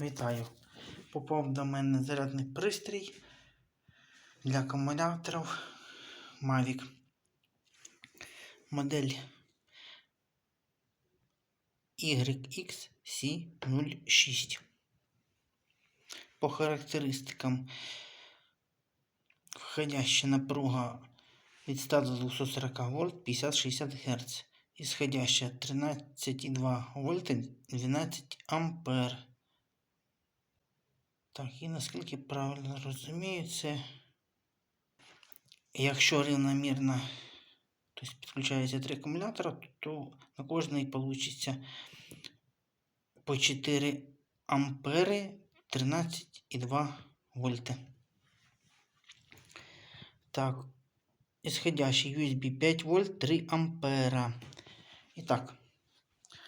Вітаю! Попав до мене зарядний пристрій для акумуляторів Mavic. Модель YXC06. По характеристикам входяща напруга від 100 до 240 вольт 50-60 Гц. Исходящая 13,2 вольта 12 ампер. Так, і наскільки правильно розумію, це якщо рівномірно тобто підключається три акумулятора, то на кожний вийде по 4 ампери 13,2 вольти. Так, исходящий USB 5 вольт 3 ампера. І так,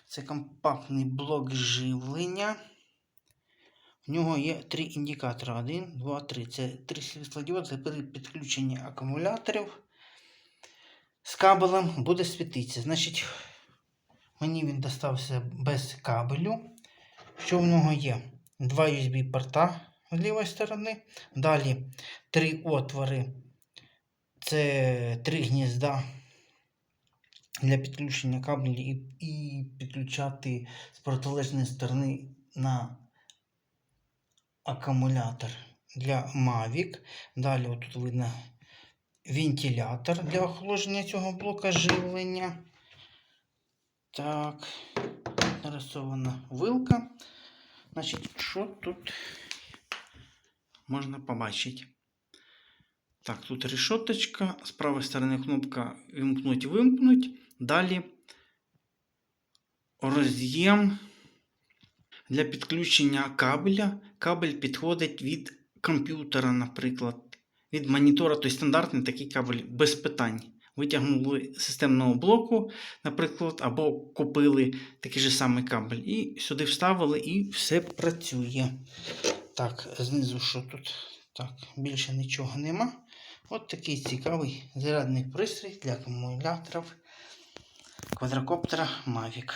це компактний блок живлення. В нього є три індикатори. 1, 2, 3. Це три світлодіоди при підключенні акумуляторів з кабелем буде світитися. Значить, мені він достався без кабелю. Що в нього є? Два USB-порта з лівої сторони. Далі три отвори. Це три гнізда для підключення кабелів і, і підключати з протилежної сторони на акумулятор для Mavic. Далі тут видно вентилятор для охолодження цього блока живлення. Так, нарисована вилка. Значить, що тут можна побачити? Так, тут решеточка. З правої сторони кнопка вимкнуть вимкнуть. Далі роз'єм для підключення кабеля. Кабель підходить від комп'ютера, наприклад, від монітора, тобто стандартний такий кабель без питань. Витягнули системного блоку, наприклад, або купили такий же самий кабель. І сюди вставили, і все працює. Так, знизу що тут? Так, більше нічого нема. От такий цікавий зарядний пристрій для акумуляторів квадрокоптера Mavic.